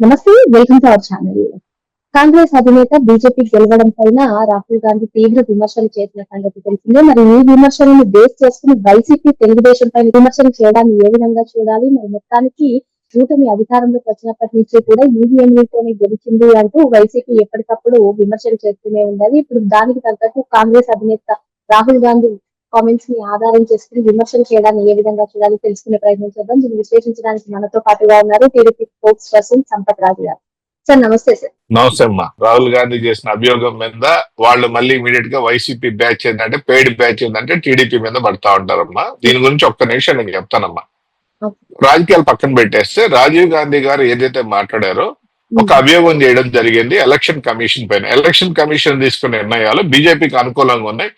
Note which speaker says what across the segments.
Speaker 1: నమస్తే welcome to our channel. Congress అధినేత BJP గెలవడం పైన రాహుల్ గాంధీ తీవ్ర విమర్శలు చేసిన సంగతి తెలిసిందే. మరి ఈ విమర్శలను బేస్ చేసుకుని వైసీపీ తెలుగుదేశం పైన విమర్శలు చేయడాన్ని ఏ విధంగా చూడాలి? మరి మొత్తానికి కూటమి అధికారంలోకి వచ్చినప్పటి నుంచి కూడా ఈవీఎంలతోనే గెలిచింది అంటూ వైసీపీ ఎప్పటికప్పుడు విమర్శలు చేస్తూనే ఉన్నది ఇప్పుడు దానికి తగ్గట్టు కాంగ్రెస్ అధినేత రాహుల్ గాంధీ కామెంట్స్ని ఆధారం చేసుకుని విమర్శలు చేయడాన్ని ఏ విధంగా చూడాలి తెలుసుకునే ప్రయత్నం చేద్దాం. దీన్ని విశ్లేషించడానికి మనతో పాటుగా ఉన్నారు TDP spokesperson Sampath Raju garu. Sir నమస్తే సార్.
Speaker 2: నమస్తే అమ్మా. రాహుల్ గాంధీ చేసిన అభియోగం మీద వాళ్ళు మళ్ళీ ఇమీడియట్గా వైసీపీ బ్యాచ్ ఏంటంటే పెయిడ్ బ్యాచ్ ఏంటంటే టీడీపీ మీద పడతా ఉంటారమ్మా. దీని గురించి ఒక్క నిమిషం నేను చెప్తానమ్మా. రాజకీయాలు పక్కన పెట్టేస్తే రాజీవ్ గాంధీ గారు ఏదైతే మాట్లాడారో ఒక అభియోగం చేయడం జరిగింది. ఎలక్షన్ కమిషన్ పైన. ఎలక్షన్ కమిషన్ తీసుకున్న నిర్ణయాలు బీజేపీకి అనుకూలంగా ఉన్నాయి.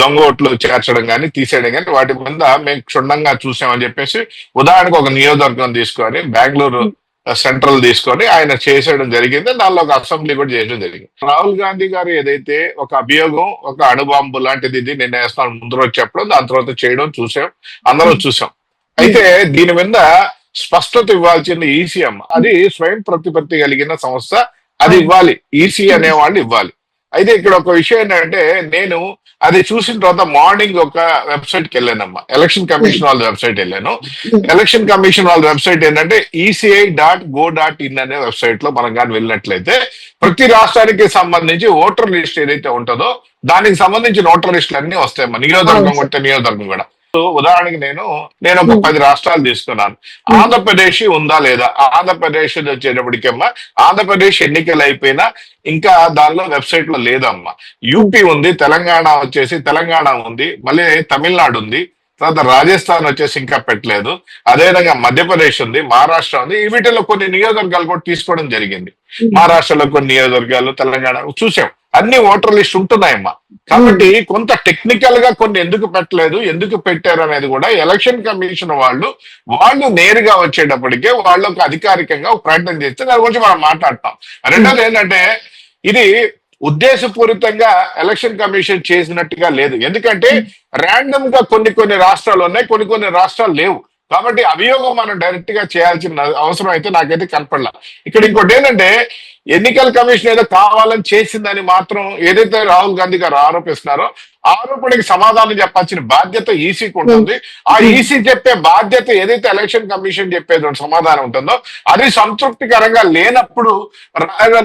Speaker 2: దొంగ ఓట్లు చేర్చడం కానీ తీసేయడం కానీ వాటి మీద మేము క్షుణ్ణంగా చూసామని చెప్పేసి ఉదాహరణకు ఒక నియోజకవర్గం తీసుకొని బెంగళూరు సెంట్రల్ తీసుకొని ఆయన చేసేయడం జరిగింది. దానిలో ఒక అసెంబ్లీ కూడా చేయడం జరిగింది. రాహుల్ గాంధీ గారు ఏదైతే ఒక అభియోగం ఒక అణుబాంబు లాంటిది ఇది నిన్న వేస్తాను ముందు రోజు చెప్పడం దాని తర్వాత చేయడం చూసాం. అందరం చూసాం. అయితే దీని మీద స్పష్టత ఇవ్వాల్సింది ఈసీ అమ్మ అది స్వయం ప్రతిపత్తి కలిగిన సంస్థ అది ఇవ్వాలి. ఈసీ అనే వాళ్ళు ఇవ్వాలి. అయితే ఇక్కడ ఒక విషయం ఏంటంటే నేను అది చూసిన తర్వాత మార్నింగ్ ఒక వెబ్సైట్కి వెళ్ళానమ్మా. ఎలక్షన్ కమిషన్ వాళ్ళ వెబ్సైట్ వెళ్ళాను. ఎలక్షన్ కమిషన్ వాళ్ళ వెబ్సైట్ ఏంటంటే ECI dot gov dot in అనే వెబ్సైట్లో మనం కానీ వెళ్ళినట్లయితే ప్రతి రాష్ట్రానికి సంబంధించి ఓటర్ లిస్ట్ ఏదైతే ఉంటుందో దానికి సంబంధించిన ఓటర్ లిస్టులు అన్ని వస్తాయమ్మా నియోజకవర్గం కొట్టే నియోజకవర్గం కూడా. ఉదాహరణకి నేను నేను ఒక పది రాష్ట్రాలు తీసుకున్నాను. ఆంధ్రప్రదేశ్ ఉందా లేదా? ఆంధ్రప్రదేశ్ వచ్చేటప్పటికమ్మా ఆంధ్రప్రదేశ్ ఎన్నికలు అయిపోయినా ఇంకా దానిలో వెబ్సైట్లో లేదమ్మా. యూపీ ఉంది తెలంగాణ వచ్చేసి తెలంగాణ ఉంది మళ్ళీ తమిళనాడు ఉంది. తర్వాత రాజస్థాన్ వచ్చేసి ఇంకా పెట్టలేదు. అదేవిధంగా మధ్యప్రదేశ్ ఉంది మహారాష్ట్ర ఉంది. వీటిలో కొన్ని నియోజకవర్గాలు కూడా తీసుకోవడం జరిగింది. మహారాష్ట్రలో కొన్ని నియోజకవర్గాలు తెలంగాణ చూసాం. అన్ని ఓటర్ లిస్ట్ ఉంటున్నాయమ్మా. కాబట్టి కొంత టెక్నికల్గా కొన్ని ఎందుకు పెట్టలేదు ఎందుకు పెట్టారు అనేది కూడా ఎలక్షన్ కమిషన్ వాళ్ళు వాళ్ళు నేరుగా వచ్చేటప్పటికే వాళ్ళు ఒక అధికారికంగా ఒక ప్రకటన చేస్తే దాని గురించి మనం మాట్లాడతాం. రెండోది ఏంటంటే ఇది ఉద్దేశపూరితంగా ఎలక్షన్ కమిషన్ చేసినట్టుగా లేదు. ఎందుకంటే ర్యాండమ్గా కొన్ని కొన్ని రాష్ట్రాలు ఉన్నాయి కొన్ని కొన్ని రాష్ట్రాలు లేవు. కాబట్టి అభియోగం మనం డైరెక్ట్గా చేయాల్సిన అవసరం అయితే నాకైతే కనపడలా. ఇక్కడ ఇంకోటి ఏంటంటే ఎన్నికల కమిషన్ ఏదో కావాలని చేసిందని మాత్రం ఏదైతే రాహుల్ గాంధీ గారు ఆరోపిస్తున్నారో ఆరోపణకి సమాధానం చెప్పాల్సిన బాధ్యత ఈసీకి ఉంటుంది. ఆ ఈసీ చెప్పే బాధ్యత ఏదైతే ఎలక్షన్ కమిషన్ చెప్పేది సమాధానం ఉంటుందో అది సంతృప్తికరంగా లేనప్పుడు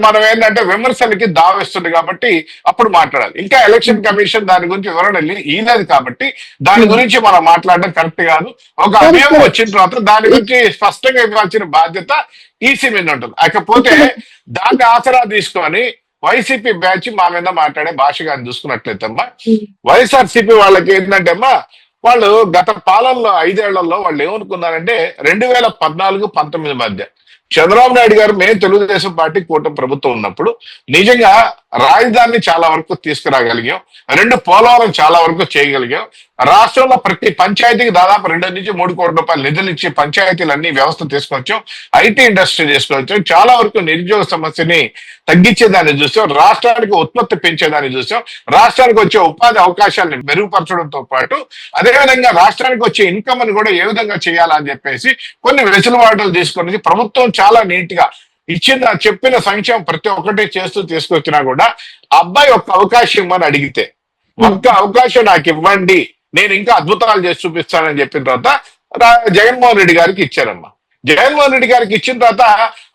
Speaker 2: మనం ఏంటంటే విమర్శలకి దావేస్తుంది కాబట్టి అప్పుడు మాట్లాడాలి. ఇంకా ఎలక్షన్ కమిషన్ దాని గురించి వివరణ ఈలేదు కాబట్టి దాని గురించి మనం మాట్లాడడం కరెక్ట్ కాదు. ఒక అభియోగం వచ్చిన తర్వాత దాని గురించి స్పష్టంగా ఇవ్వాల్సిన బాధ్యత ఈసీ మీద ఉంటుంది. కాకపోతే దాన్ని ఆసరా తీసుకొని వైసీపీ బ్యాచ్ మా మీద మాట్లాడే భాష కానీ చూసుకున్నట్లయితే అమ్మా వైఎస్ఆర్సీపీ వాళ్ళకి ఏంటంటే అమ్మా వాళ్ళు గత పాలనలో ఐదేళ్ళలో వాళ్ళు ఏమనుకున్నారంటే రెండు వేల పద్నాలుగు పంతొమ్మిది మధ్య చంద్రబాబు నాయుడు గారు మేము తెలుగుదేశం పార్టీ కూటమి ప్రభుత్వం ఉన్నప్పుడు నిజంగా రాజధానిని చాలా వరకు తీసుకురాగలిగాం. రెండు పోలవరం చాలా వరకు చేయగలిగాం. రాష్ట్రంలో ప్రతి పంచాయతీకి దాదాపు రెండు నుంచి మూడు కోట్ల రూపాయలు నిధులు ఇచ్చి పంచాయతీలన్నీ వ్యవస్థ తీసుకొచ్చాం ఐటీ ఇండస్ట్రీ తీసుకొచ్చాం. చాలా వరకు నిరుద్యోగ సమస్యని తగ్గించేదాన్ని చూసాం రాష్ట్రానికి ఉత్పత్తి పెంచేదాన్ని చూసాం. రాష్ట్రానికి వచ్చే ఉపాధి అవకాశాలను మెరుగుపరచడంతో పాటు అదేవిధంగా రాష్ట్రానికి వచ్చే ఇన్కమ్ని కూడా ఏ విధంగా చేయాలని చెప్పేసి కొన్ని వెసులుబాటులు తీసుకునేది ప్రభుత్వం చాలా నీట్గా ఇచ్చిన చెప్పిన సంక్షేమం ప్రతి ఒక్కటి చేస్తూ తీసుకొచ్చినా కూడా అబ్బాయి ఒక్క అవకాశం ఇవ్వమని అడిగితే ఒక్క అవకాశం నాకు ఇవ్వండి నేను ఇంకా అద్భుతాలు చేసి చూపిస్తానని చెప్పిన తర్వాత జగన్మోహన్ రెడ్డి గారికి ఇచ్చారమ్మా. జగన్మోహన్ రెడ్డి గారికి ఇచ్చిన తర్వాత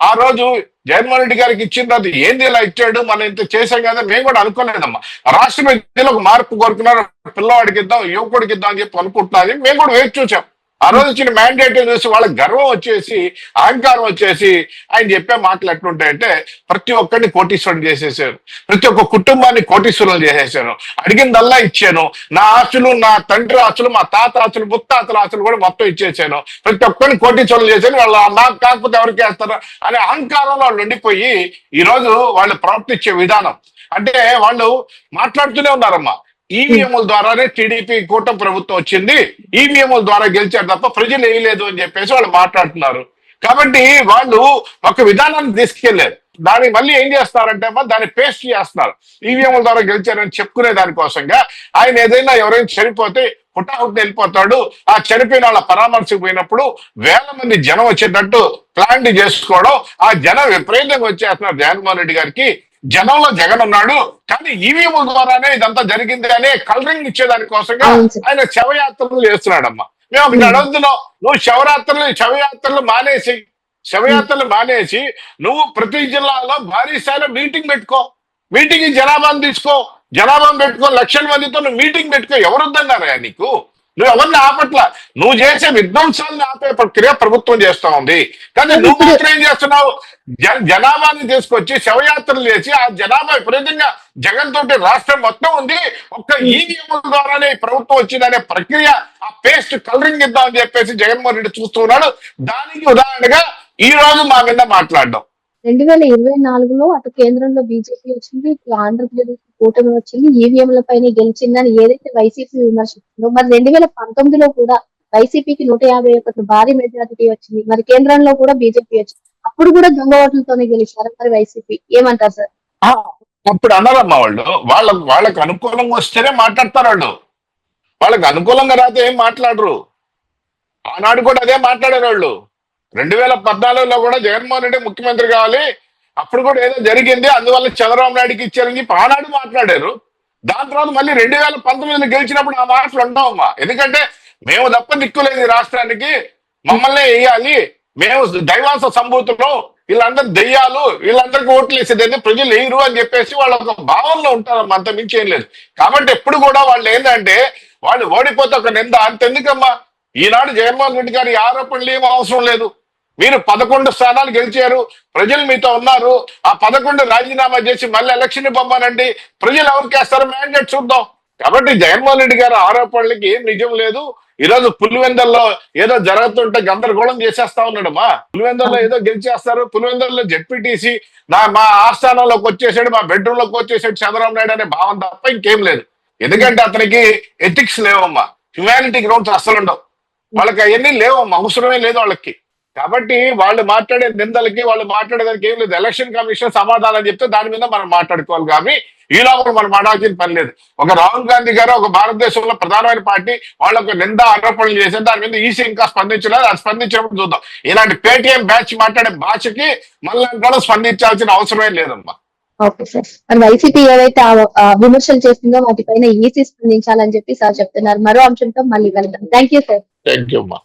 Speaker 2: ఆ రోజు జగన్మోహన్ రెడ్డి గారికి ఇచ్చిన తర్వాత ఏంది ఇలా ఇచ్చాడు? మనం ఇంత చేసాం కదా మేము కూడా అనుకోలేదమ్మా. రాష్ట్ర ప్రజలు ఒక మార్పు కోరుకున్నారు పిల్లవాడికి ఇద్దాం యువకుడికి ఇద్దాం అని చెప్పి అనుకుంటున్నది మేము కూడా వేచి చూసాం. ఆ రోజు ఇచ్చిన మ్యాండేట్ చూసి వాళ్ళకి గర్వం వచ్చేసి అహంకారం వచ్చేసి ఆయన చెప్పే మాటలు ఎట్లుంటాయంటే ప్రతి ఒక్కరిని కోటీశ్వరం చేసేసారు. ప్రతి ఒక్క కుటుంబాన్ని కోటీశ్వరం చేసేసాను అడిగిందల్లా ఇచ్చాను. నా ఆస్తులు నా తండ్రి ఆస్తులు మా తాత ఆస్తులు ముత్తాతల ఆస్తులు కూడా మొత్తం ఇచ్చేసాను. ప్రతి ఒక్కరిని కోటీశ్వరం చేశాను వాళ్ళ నాకు కాకపోతే ఎవరికి వేస్తారు అనే అహంకారంలో వాళ్ళు ఉండిపోయి ఈ రోజు వాళ్ళు ప్రవర్తించే విధానం. అంటే వాళ్ళు మాట్లాడుతూనే ఉన్నారమ్మా. ఈవీఎంల ద్వారానే టీడీపీ కూటమి ప్రభుత్వం వచ్చింది. ఈవీఎంల ద్వారా గెలిచారు తప్ప ప్రజలు వేయలేదు అని చెప్పేసి వాళ్ళు మాట్లాడుతున్నారు. కాబట్టి వాళ్ళు ఒక విధానాన్ని తీసుకెళ్ళారు. దాన్ని మళ్ళీ ఏం చేస్తారంటే దాన్ని పేస్ట్ చేస్తున్నారు. ఈవీఎంల ద్వారా గెలిచారని చెప్పుకునే దానికోసంగా ఆయన ఏదైనా ఎవరైనా చనిపోతే హుటాహుట్ వెళ్ళిపోతాడు. ఆ చనిపోయిన వాళ్ళ పరామర్శకు పోయినప్పుడు వేల మంది జనం వచ్చేటట్టు ప్లాన్ చేసుకోవడం ఆ జనం విపరీతంగా వచ్చేస్తున్నారు. జగన్మోహన్ రెడ్డి గారికి జనంలో జగన్ ఉన్నాడు కానీ ఈవీఎం ద్వారానే ఇదంతా జరిగింది అనే కలరింగ్ ఇచ్చేదాని కోసంగా. ఆయన శవయాత్రలు చేస్తున్నాడమ్మా. మేము
Speaker 1: Hmm.
Speaker 2: అడుగుతున్నాం నువ్వు శవరాత్రలు శవయాత్రలు మానేసి శవయాత్రలు మానేసి నువ్వు ప్రతి జిల్లాలో భారీ స్థాయిలో మీటింగ్ పెట్టుకో. మీటింగ్ జనాభాను తీసుకో. జనాభాను పెట్టుకో లక్షల మందితో నువ్వు మీటింగ్ పెట్టుకో. ఎవరు వద్దన్నారా నీకు? నువ్వు ఎవరిని ఆపట్ల? నువ్వు చేసే విధ్వంసాలను ఆపే ప్రక్రియ ప్రభుత్వం చేస్తా ఉంది. కానీ నువ్వు మాత్రం ఏం చేస్తున్నావు? జనాభాని తీసుకొచ్చి శవయాత్రలు చేసి ఆ జనాభా విపరీతంగా జగన్ తోటి రాష్ట్రం మొత్తం ఉంది. ఒక్క ఈవీఎం ద్వారానే ఈ ప్రభుత్వం వచ్చిందనే ప్రక్రియ ఆ పేస్ట్ కలరింగ్ ఇద్దామని చెప్పేసి జగన్మోహన్ రెడ్డి చూస్తున్నాడు దానికి ఉదాహరణగా ఈ రోజు మా మీద మాట్లాడడం.
Speaker 1: రెండు వేల ఇరవై నాలుగులో అటు కేంద్రంలో బీజేపీ వచ్చింది ఇటు ఆంధ్రప్రదేశ్ కూటమి వచ్చింది. ఈవీఎంల పైన గెలిచిందని ఏదైతే వైసీపీ విమర్శిస్తుందో మరి రెండు వేల పంతొమ్మిదిలో కూడా వైసీపీకి నూట యాభై ఒకటి భారీ మెజారిటీ వచ్చింది. మరి కేంద్రంలో కూడా బీజేపీ వచ్చింది. అప్పుడు కూడా దొంగ ఓట్లతోనే గెలిచారు మరి వైసీపీ. ఏమంటారు సార్?
Speaker 2: ఇప్పుడు అన్నారమ్మా వాళ్ళు. వాళ్ళ వాళ్ళకి అనుకూలంగా వస్తేనే మాట్లాడతారు వాళ్ళు. వాళ్ళకి అనుకూలంగా రాతే ఏం మాట్లాడరు? ఆనాడు కూడా అదే మాట్లాడారు వాళ్ళు. రెండు వేల పద్నాలుగులో కూడా జగన్మోహన్ రెడ్డి ముఖ్యమంత్రి కావాలి. అప్పుడు కూడా ఏదో జరిగింది. అందువల్ల చంద్రబాబు నాయుడుకి ఇచ్చారని చెప్పి ఆనాడు మాట్లాడారు. దాని తర్వాత మళ్ళీ రెండు వేల పంతొమ్మిదిలో గెలిచినప్పుడు ఆ మాటలు ఉండవమ్మా. ఎందుకంటే మేము తప్ప దిక్కులేదు రాష్ట్రానికి. మమ్మల్ని వేయాలి. మేము దైవాంశ సంభూతులు. వీళ్ళందరూ దెయ్యాలు. వీళ్ళందరికీ ఓట్లు వేసేది ప్రజలు వేయరు అని చెప్పేసి వాళ్ళ ఒక భావనలో ఉంటారు అంత మించి ఏం లేదు. కాబట్టి ఎప్పుడు కూడా వాళ్ళు ఏంటంటే వాళ్ళు ఓడిపోతే ఒక నింద. అంతెందుకమ్మా? ఈనాడు జగన్మోహన్ రెడ్డి గారి ఆరోపణలు ఏం అవసరం లేదు. మీరు పదకొండు స్థానాలు గెలిచారు ప్రజలు మీతో ఉన్నారు. ఆ పదకొండు రాజీనామా చేసి మళ్ళీ ఎలక్షన్ పంపానండి ప్రజలు ఎవరికి వేస్తారో మ్యాండేట్ చూద్దాం. కాబట్టి జగన్మోహన్ రెడ్డి గారి ఆరోపణలకి ఏం నిజం లేదు. ఈ రోజు పులివెందల్లో ఏదో జరుగుతుంటే గందరగోళం చేసేస్తా ఉన్నాడమ్మా పులివెందల్లో ఏదో గెలిచేస్తారు. పులివెందల్లో జెడ్పీటీసీ నా మా ఆస్థానంలోకి వచ్చేసాడు మా బెడ్రూమ్లోకి వచ్చేసాడు చంద్రబాబు నాయుడు అనే భావం తప్ప ఇంకేం లేదు. ఎందుకంటే అతనికి ఎథిక్స్ లేవమ్మా. హ్యుమానిటీ గ్రౌండ్స్ అసలు ఉండవు. వాళ్ళకి అవన్నీ లేవమ్మా. అవసరమే లేదు వాళ్ళకి. కాబట్టి వాళ్ళు మాట్లాడే నిందలకి వాళ్ళు మాట్లాడేదానికి ఏం లేదు. ఎలక్షన్ కమిషన్ సమాధానం చెప్తే దాని మీద మనం మాట్లాడుకోవాలి కానీ ఈ లోపల మనం మాట్లాడాల్సిన పని లేదు. ఒక రాహుల్ గాంధీ గారు ఒక భారతదేశంలో ప్రధానమైన పార్టీ వాళ్ళ ఒక నింద ఆరోపణలు చేశారు. దాని మీద ఈసీ ఇంకా స్పందించలేదు. అది స్పందించినప్పుడు చూద్దాం. ఇలాంటి పేటిఎం బ్యాచ్ మాట్లాడే భాషకి మళ్ళీ కూడా స్పందించాల్సిన అవసరమే లేదమ్మా.
Speaker 1: ఓకే సార్ మరి వైసీపీ ఏవైతే విమర్శలు చేస్తుందో వాటిపైన ఈసీ స్పందించాలని చెప్పి సార్ చెప్తున్నారు. మరో అంశంతో మళ్ళీ వెళ్తాం thank you sir
Speaker 2: thank you అమ్మా